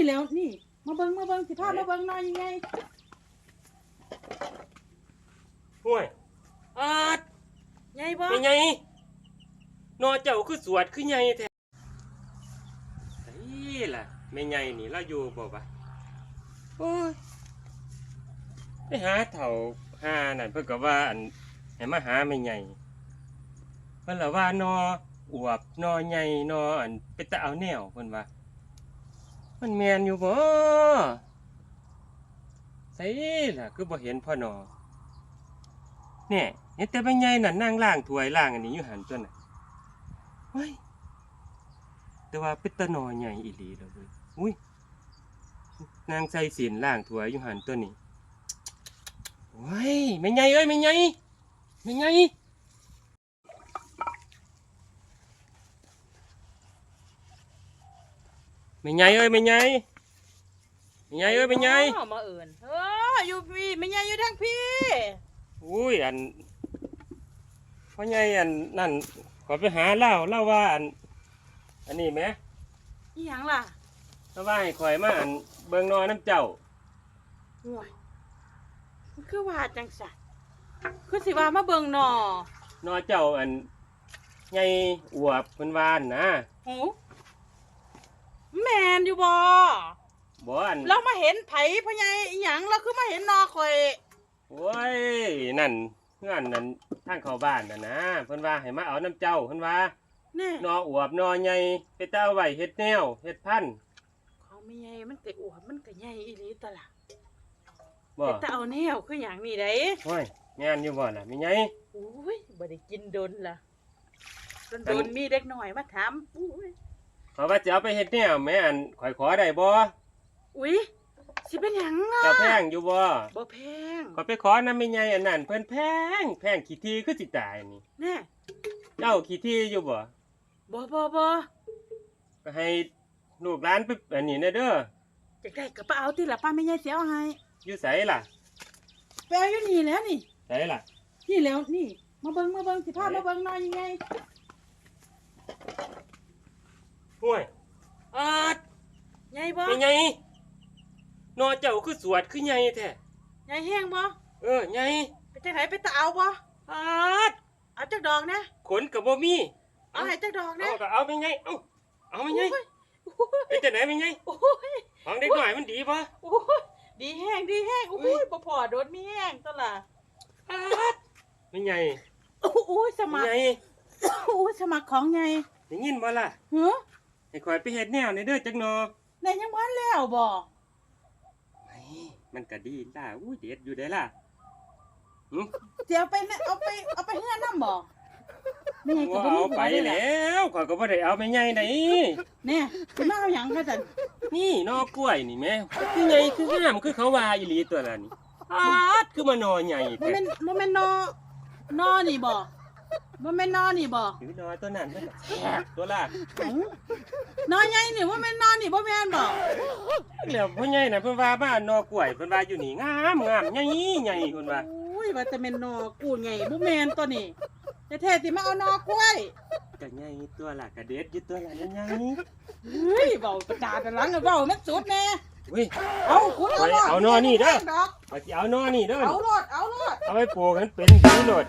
นี่แล้วนี่ มาเบิ่งมาเบิ่งสิพามาเบิ่งหน่อยยังไงห่วยอาดใหญ่บ่เป็นไงนอเจ้าคือสวดคือไงแท้ไอ้ล่ะไม่ไงนี่เราอยู่บ่ปะโอ้ยไปหาเถ่าหานั่นเพิ่นก็ว่าอันให้มาหาไม่ไงเพิ่นละว่านออวบนอใหญ่นออันเป็นตะเอาแนวเพิ่นว่า มันแมนอยู่บ่ใส่ล่ะ คือบ่เห็นพ่อหนอเนี่ยเห็นแต่ใบใหญ่น่ะนั่งล่างถวยล่างอันนี้อยู่หันตัวน่ะเฮ้ยแต่ว่าเป็นตะนอใหญ่อีหลีแล้วเว้ยอุ้ยนางใส่ศีลล่างถวยอยู่หันตัวนี้เฮ้ยไม่ใหญ่เอ้ยไม่ใหญ่ไม่ใหญ่ ไม่ใหญ่เอ้ยไม่ใหญ่ไม่ใหญ่เอ้ยไม่ใหญ่อ๋อมาเอิ้นเอออยู่พี่ไม่ใหญ่อยู่ทางพี่อุ้ยอันพ่อใหญ่อันนั่นขอไปหาเล่าเล่าว่าอัน อันนี้ไหมอีหยังล่ะเล่าว่าให้ข่อยมาอันเบิ่งนอน้ำเจ้าห่วยมันคือว่าจังสันคือสิว่ามาเบิ่งหนอนอเจ้าอันใหญ่อวบเป็นวาอันนะโอ้แม นอยู่บ่บ่อันเรามาเห็นไผพ่อใหญ่อีหยังเราคือมาเห็นนอข่อยโอ้ยนั่นเงื่อนนั่นทางเข้าบ้านน่ะนะเพิ่นว่าให้มาเอาน้ำเจ้าเพิ่นว่าแน่นออวบนอใหญ่ไปเต้าไว้เฮ็ดแนวเฮ็ดพันธุ์เขาไม่ใหญ่มันก็อวบมันก็ใหญ่อีหลีตะละบ่แต่เอาแนวคือหยังนี่เด้โอ้ยงานอยู่บ่ล่ะมีไงโอ้ยบ่ได้กินดนล่ะดนดนมีเด็กหน่อยมาถามอุ้ย เขาว่าจะเอาไปเฮ็ดแนวแม่อันข่อยขอได้บ่อุ้ยสิเป็นหยังล่ะเจะแพงอยู่บ่บ่แพงขอไปขอน้ำไม่ใหญ่อันนั้นเพิ่นแพงแพงขี้ทีคือสิตายนี่แน่เจ้าขี้ทีอยู่บ่บ่บ่บ่ก็ให้ลูกหลานไปอันนี้นะเด้ออยากได้ก็ไปเอาติล่ะป้าไม่ใหญ่เสียเอาให้อยู่ไสล่ะไปเอาอยู่นี่แหล้วนี่ไสล่ะนี่แล้วนี่ มาเบิ่งมาเบิ่งสิพามาเบิ่งหน่อยยังไง ห่วยอาดใหญ่บ่เป็นไงนอเจ้าคือสวดคือใหญ่แท้ใหญ่แห้งบ่เออใหญ่ไปจังไหนไปตะเอาบ่อาดเอาจักดอกนะขนก็บ่มีเอาให้จักดอกนะเอาก็เอาไปไงเอ้าเอาไปไงโอ้ยโอ้ยไปจังไหนไปไงโอ้ยของเด็กน้อยมันดีบ่โอ้ยดีแห้งดีแห้งโอ้ยบ่พอโดนมีแห้งตะล่ะอาดเป็นไงโอ้ยสเป็นมัครไงโอ้ยสมัครของไงได้ยินบ่ล่ะเฮ้อ ให้ข่อยไปเฮ็ดแนวในเด้อจักหนอในยังบ้านแล้วบ่เฮ้ยมันก็ดีล่ะอุ้ยเด็ดอยู่ได้ล่ะหึสิเอาไปนะเอาไปเอาไปเฮือนนํบ่ไม่ไงก็ว่าบ่มีเอาผัไปวเลยแหละแล้วข่อยก็บ่ได้เอาไปใหญ่ไหนแน่สิมาเอาหยังคะจันนี่นอกล้วยนี่แม่คือไงคืองามคือเขาว่าอีหลีตัวละนี่อาดคือมานอใหญ่บ่แต่แม่นบ่แม่นนอนอนี่บ่ บ่แม่นนอนี่บ่ถือนอตัวนั้นมันก็แซ่บตัวละเอ้านอใหญ่นี่บ่แม่นนอนี่บ่แม่นบ่แล้วพ่อใหญ่น่ะเพิ่นว่าบ้านนอกล้วยเพิ่นว่าอยู่นี่งามงามใหญ่ใหญ่เพิ่นว่าโอ้ยว่าแต่แม่นนอกูใหญ่บ่แม่นตัวนี้แต่แท้สิมาเอานอกล้วยก็ใหญ่ตัวละก็เด็ดอยู่ตัวละใหญ่เฮ้ยเบาประจาแต่หลังเบามันสุดแน่เว้ยเอาคุณเอารอดเอานอนี่เด้อดอกว่าสิเอานอนี่เด้อเอารอดเอารอดเอาไปปลูกให้มันเป็นดีโลด